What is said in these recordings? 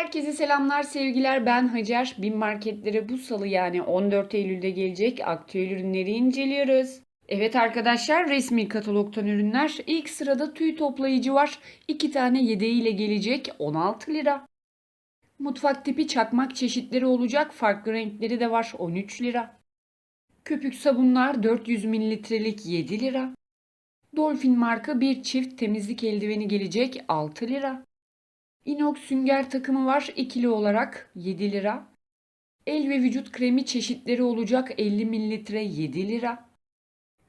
Herkese selamlar, sevgiler. Ben Hacer. Bin marketlere bu salı yani 14 Eylül'de gelecek aktüel ürünleri inceliyoruz. Evet arkadaşlar resmi katalogtan ürünler. İlk sırada tüy toplayıcı var. 2 tane yedeğiyle gelecek 16 lira. Mutfak tipi çakmak çeşitleri olacak. Farklı renkleri de var 13 lira. Köpük sabunlar 400 mililitrelik 7 lira. Dolphin marka bir çift temizlik eldiveni gelecek 6 lira. Inox sünger takımı var ikili olarak 7 lira. El ve vücut kremi çeşitleri olacak 50 mililitre 7 lira.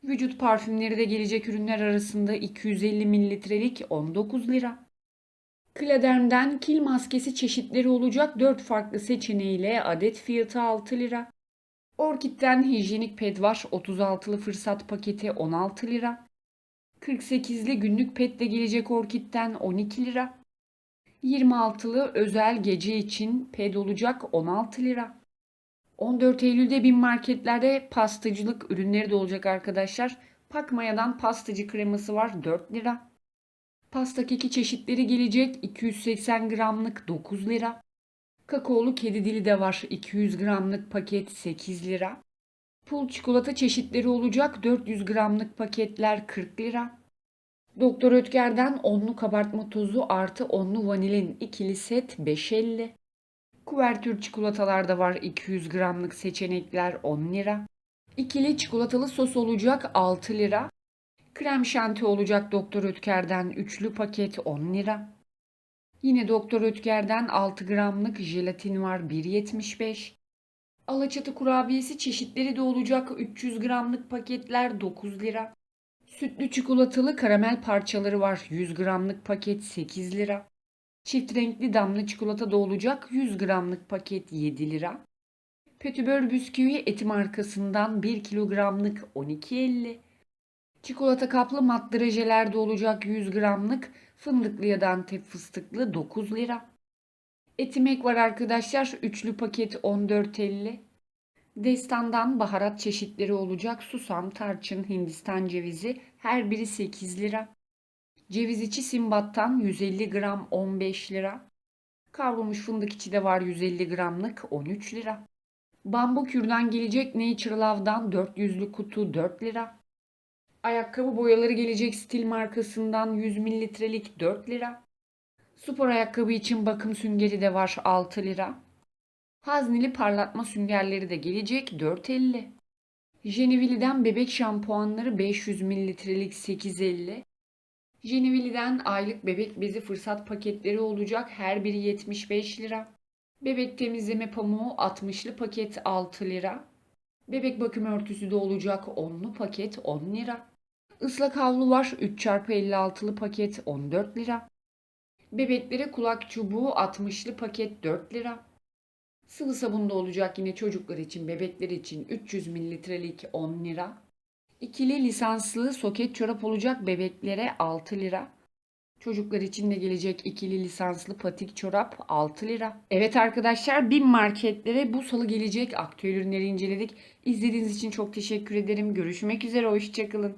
Vücut parfümleri de gelecek ürünler arasında 250 mililitrelik 19 lira. Kladerm'den kil maskesi çeşitleri olacak 4 farklı seçeneğiyle adet fiyatı 6 lira. Orkid'den hijyenik ped var 36'lı fırsat paketi 16 lira. 48'li günlük pet de gelecek Orkid'den 12 lira. 26'lı özel gece için ped olacak 16 lira. 14 Eylül'de bin marketlerde pastacılık ürünleri de olacak arkadaşlar. Pakmaya'dan pastacı kreması var 4 lira. Pasta keki çeşitleri gelecek 280 gramlık 9 lira. Kakaolu kedi dili de var 200 gramlık paket 8 lira. Pul çikolata çeşitleri olacak 400 gramlık paketler 40 lira. Doktor Ötker'den onlu kabartma tozu artı onlu vanilin ikili set 5.50. Kuvertür çikolatalar da var 200 gramlık seçenekler 10 lira. İkili çikolatalı sos olacak 6 lira. Krem şanti olacak Doktor Ötker'den üçlü paket 10 lira. Yine Doktor Ötker'den 6 gramlık jelatin var 1.75. Alaçatı kurabiyesi çeşitleri de olacak 300 gramlık paketler 9 lira. Sütlü çikolatalı karamel parçaları var 100 gramlık paket 8 lira. Çift renkli damla çikolata da olacak 100 gramlık paket 7 lira. Petibör bisküvi eti markasından 1 kilogramlık 12.50. Çikolata kaplı matdrajeler de olacak 100 gramlık fındıklı ya da antep fıstıklı 9 lira. Etimek var arkadaşlar üçlü paket 14.50. Destandan baharat çeşitleri olacak susam, tarçın, hindistan cevizi her biri 8 lira. Ceviz içi simbattan 150 gram 15 lira. Kavrulmuş fındık içi de var 150 gramlık 13 lira. Bambu kürdan gelecek Nature Love'dan 400'lü kutu 4 lira. Ayakkabı boyaları gelecek Stil markasından 100 mililitrelik 4 lira. Spor ayakkabı için bakım süngeri de var 6 lira. Hazneli parlatma süngerleri de gelecek 4.50. Jenevili'den bebek şampuanları 500 mililitrelik 8.50. Jenevili'den aylık bebek bezi fırsat paketleri olacak her biri 75 lira. Bebek temizleme pamuğu 60'lı paket 6 lira. Bebek bakım örtüsü de olacak 10'lu paket 10 lira. Islak havlu var 3x56'lı paket 14 lira. Bebeklere kulak çubuğu 60'lı paket 4 lira. Sıvı sabun da olacak yine çocuklar için, bebekler için 300 mililitrelik 10 lira. İkili lisanslı soket çorap olacak bebeklere 6 lira. Çocuklar için de gelecek ikili lisanslı patik çorap 6 lira. Evet arkadaşlar bin marketlere bu salı gelecek aktüel ürünleri inceledik. İzlediğiniz için çok teşekkür ederim. Görüşmek üzere hoşçakalın.